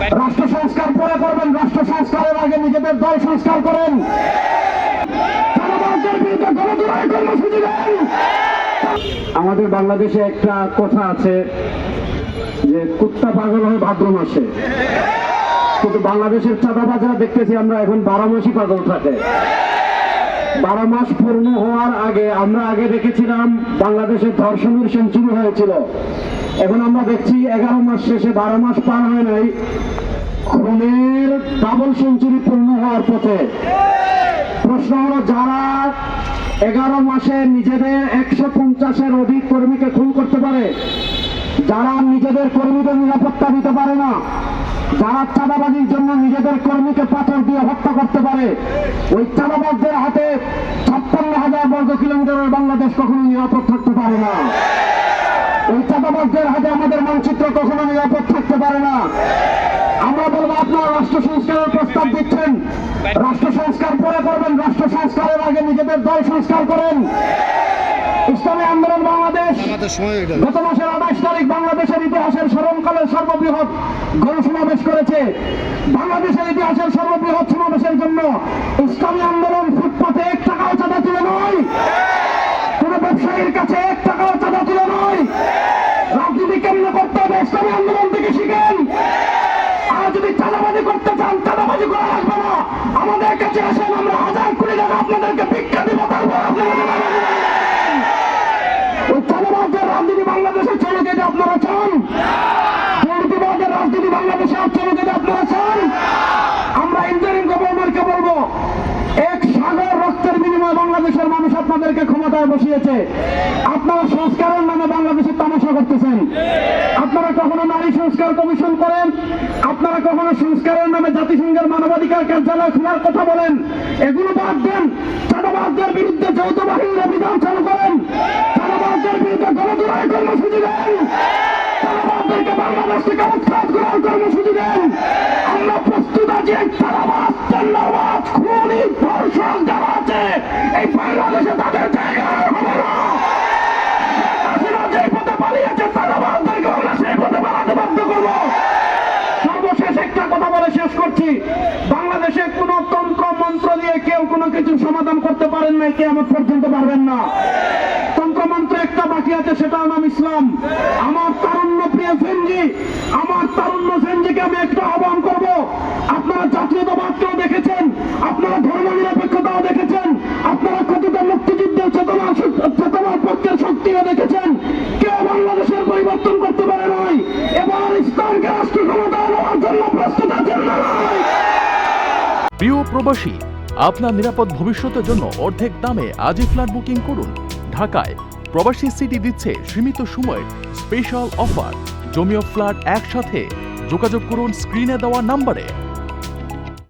রাষ্ট্র সংস্কার পরে করবেন, রাষ্ট্র সংস্কারের আগে নিজেদের দল সংস্কার করেন। আমাদের বাংলাদেশে একটা কথা আছে যে, কুত্তা পাগল হয় ভাদ্র মাসে। কিন্তু বাংলাদেশের চাঁদা চাঁদাবাজারা দেখতেছি আমরা এখন বারো পাগল থাকে। বারো মাস পূর্ণ হওয়ার আগে আমরা আগে দেখেছিলাম বাংলাদেশের ধর্ষণের সেঞ্চুরি হয়েছিল। এখন আমরা দেখছি এগারো মাস শেষে বারো মাস পার হয় নাই। খুনের ডাবল সেঞ্চুরি পূর্ণ হওয়ার পথে। প্রশ্ন হলো, যারা এগারো মাসে নিজেদের একশো পঞ্চাশের অধিক কর্মীকে খুন করতে পারে, যারা নিজেদের কর্মীদের নিরাপত্তা দিতে পারে না, যারা চাঁদাবাজির জন্য নিজেদের কর্মীকে পাথর দিয়ে হত্যা করতে পারে, ওই চাঁদাবাজদের হাতে কিলোমিটারের বাংলাদেশ কখনো নিরাপদ থাকতে পারে না। ওই চাঁদাবাজদের হাতে আমাদের মানচিত্র কখনো নিরাপদ থাকতে পারে না। আমরা বলব আপনারা রাষ্ট্র সংস্কারের প্রস্তাব দিচ্ছেন। রাষ্ট্র সংস্কার পরে করবেন রাষ্ট্র সংস্কারের আগে নিজেদের দল সংস্কার করেন। ইসলামী আন্দোলন বাংলাদেশ গত মাসের আঠাশ তারিখ বাংলাদেশের ইতিহাসের স্মরণকালের সর্ববৃহৎ গণসমাবেশ করেছে। বাংলাদেশের ইতিহাসের সর্ববৃহৎ সমাবেশের জন্য ইসলামী আন্দোলন ফুটপাতে ইসলামী আন্দোলন থেকে শিখেন। আর যদি চাঁদাবাজি করতে চান, চাঁদাবাজি করা লাগবে না। আমাদের কাছে আসেন, আমরা হাজার কোটি টাকা আপনাদেরকে ভিক্ষা দিব, তারপর আপনাদের রাজনীতি বাংলাদেশে চলে যেতে আপনারা চান? রাজনীতি বাংলাদেশে চলে যেতে আপনারা চান? বাংলাদেশের মানুষ আপনাদেরকে ক্ষমতায় বসিয়েছে। আপনারা সংস্কারের নামে বাংলাদেশের তামাশা করতেছেন। আপনারা কখনো নারী সংস্কার কমিশন করেন? আপনারা কখনো সংস্কারের নামে জাতিসংঘের মানবাধিকার কার্যালয় খোলার কথা বলেন? এগুলো বাদ দেন। চাঁদাবাজদের বিরুদ্ধে যৌথ বাহিনীর অভিযান চালু করেন। চাঁদাবাজদের বিরুদ্ধে গণদুরাই কর্মসূচি দেন। চাঁদাবাজদেরকে বাংলাদেশ থেকে উৎখাত করার কর্মসূচি দেন। আমরা প্রস্তুত আছি এই বাংলাদেশে তাদের জায়গা হবে না বাংলাদেশে কোন তন্ত্র মন্ত্র দিয়ে কেউ কোনো কিছু সমাধান করতে পারেন না কে আমার পর্যন্ত পারবেন না। তন্ত্র মন্ত্র একটা বাকি আছে, সেটার নাম ইসলাম। আমার তারুণ্য প্রিয় সেনজি, আমার তারুণ্য সেনজিকে আমি একটা আহ্বান করব। আপনারা জাতীয়তাবাদকেও দেখেছেন, আপনারা ধর্ম পক্ষের শক্তিও দেখেছেন, কেউ বাংলাদেশের পরিবর্তন করতে পারে নাই। এবার ইসলামকে রাষ্ট্র ক্ষমতায় নেওয়ার জন্য প্রস্তুত আছেন? প্রিয় প্রবাসী, আপনার নিরাপদ ভবিষ্যতের জন্য অর্ধেক দামে আজই ফ্ল্যাট বুকিং করুন। ঢাকায় প্রবাসী সিটি দিচ্ছে সীমিত সময়ের স্পেশাল অফার জমিও ফ্ল্যাট একসাথে। যোগাযোগ করুন স্ক্রিনে দেওয়া নাম্বারে।